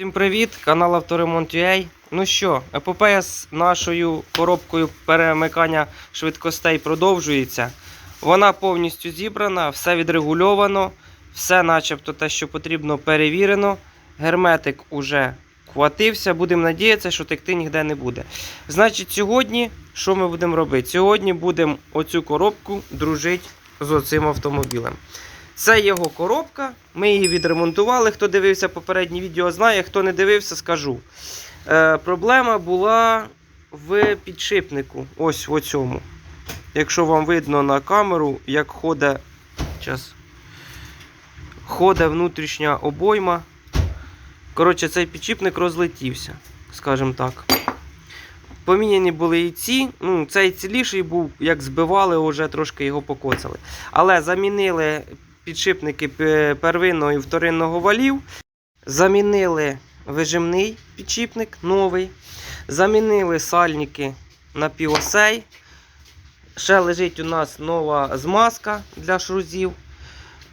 Всім привіт, канал Авторемонт.ua. Ну що, епопея з нашою коробкою перемикання швидкостей продовжується. Вона повністю зібрана, все відрегульовано, все начебто те, що потрібно, перевірено. Герметик уже хватився. Будемо надіятися, що текти ніде не буде. Значить, сьогодні що ми будемо робити? Сьогодні будемо оцю коробку дружити з оцим автомобілем. Це його коробка. Ми її відремонтували. Хто дивився попереднє відео, знає. Хто не дивився, скажу. Е, проблема була в підшипнику. Ось в цьому. Якщо вам видно на камеру, як ходить, ходить внутрішня обойма. Коротше, цей підшипник розлетівся, скажімо так. Поміняні були і ці. Ну, цей ціліший був, як збивали, вже трошки його покоцали. Але замінили підшипники первинного і вторинного валів. Замінили вижимний підшипник новий. Замінили сальники на піосей. Ще лежить у нас нова змазка для шрузів.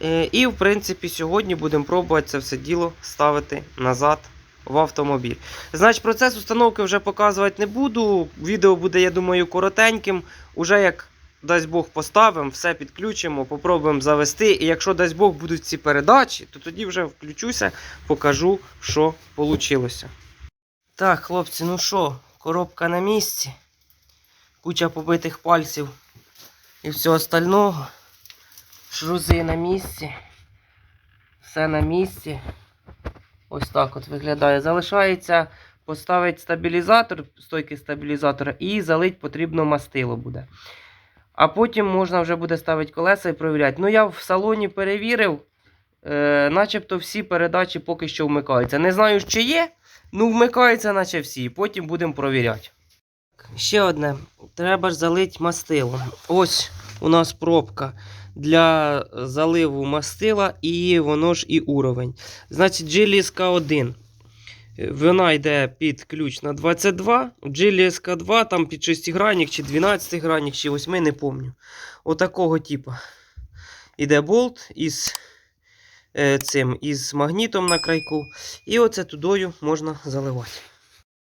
Е, І, в принципі, сьогодні будемо пробувати це все діло ставити назад в автомобіль. Значить, процес установки вже показувати не буду. Відео буде, я думаю, коротеньким. Уже як дасть Бог поставимо, все підключимо, попробуємо завести. І якщо дасть Бог будуть ці передачі, то тоді вже включуся, покажу, що вийшло. Так, хлопці, ну що, коробка на місці. Куча побитих пальців і всього остального. Шрузи на місці. Все на місці. Ось так от виглядає. Залишається поставити стабілізатор, стойки стабілізатора і залить потрібно мастило буде. А потім можна вже буде ставити колеса і перевіряти. Ну, я в салоні перевірив, е, начебто всі передачі поки що вмикаються. Не знаю, чи є, ну вмикаються, наче всі. Потім будемо провіряти. Ще одне. Треба ж залити мастило. Ось у нас пробка для заливу мастила, і воно ж і уровень. Значить, GLSK 1. Вона йде під ключ на 22. GLSK 2 там під 6 гранік, чи 12 гранік, чи 8, не пам'ятаю. Отакого типу. Іде болт із е, цим, із магнітом на крайку. І оце тудою можна заливати.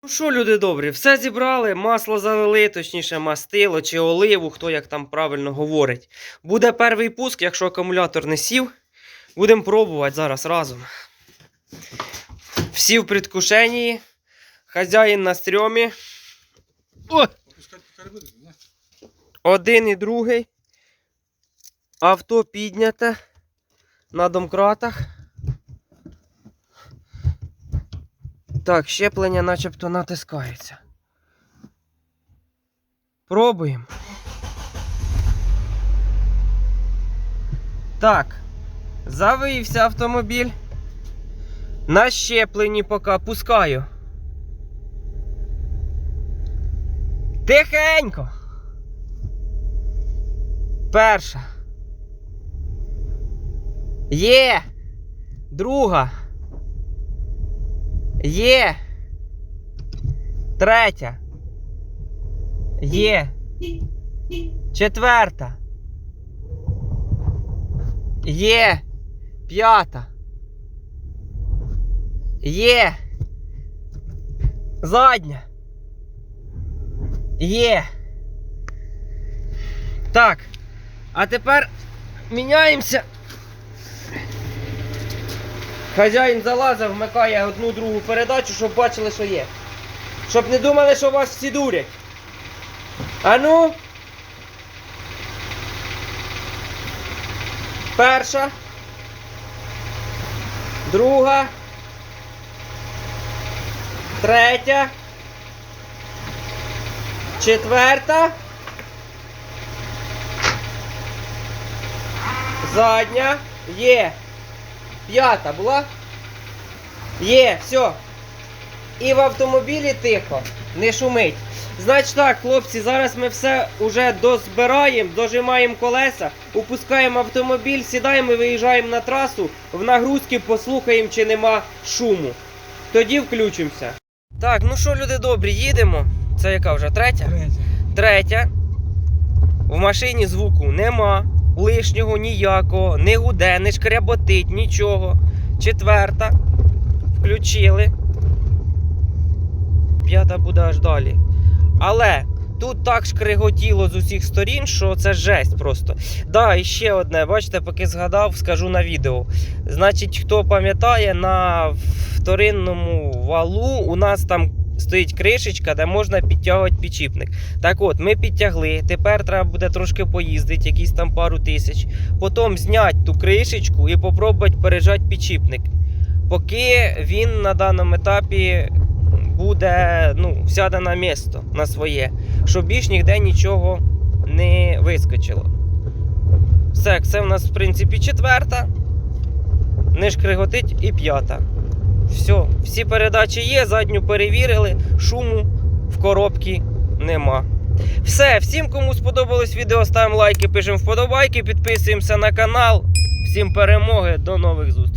Ну що, люди добрі, все зібрали, масло залили, точніше мастило чи оливу, хто як там правильно говорить. Буде перший пуск, якщо акумулятор не сів. Будемо пробувати зараз разом. Всі в предвкушенні. Хазяїн на стрьомі. О! Один і другий. Авто підняте на домкратах. Так, щеплення начебто натискається. Пробуємо. Так. Завився автомобіль. На щепленні поки пускаю. Тихенько. Перша. Є. Друга. Є. Третя. Є. Четверта. Є. П'ята. Є. Задня. Є. Так. А тепер міняємося. Хазяїн залазив, вмикає одну другу передачу, щоб бачили, що є. Щоб не думали, що вас всі дурять. А ну. Перша. Друга. Третя. Четверта. Задня. Є. П'ята була? Є, все. І в автомобілі тихо, не шумить. Значить так, хлопці, зараз ми все вже дозбираємо, дожимаємо колеса, упускаємо автомобіль, сідаємо і виїжджаємо на трасу, в нагрузки послухаємо, чи нема шуму. Тоді включимося. Так, ну що, люди добрі, їдемо. Це яка вже третя? Третя. Третя. В машині звуку нема. Лишнього ніякого, не гуде, не шкряботить, нічого. Четверта. Включили. П'ята буде аж далі. Але тут так шкриготіло з усіх сторін, що це жесть просто. Да, і ще одне, бачите, поки згадав, скажу на відео. Значить, хто пам'ятає, на вторинному валу у нас там стоїть кришечка, де можна підтягувати підчіпник. Так от, ми підтягли. Тепер треба буде трошки поїздити, якісь там пару тисяч. Потім зняти ту кришечку і попробувати пережати підчіпник. Поки він на даному етапі буде, ну, сяде на місто на своє, щоб більш ніде нічого не вискочило. Все, це в нас, в принципі, четверта. Не шкриготить і п'ята. Все, всі передачі є, задню перевірили, шуму в коробці нема. Все, всім, кому сподобалось відео, ставимо лайки, пишемо вподобайки, підписуємося на канал. Всім перемоги, до нових зустрічей.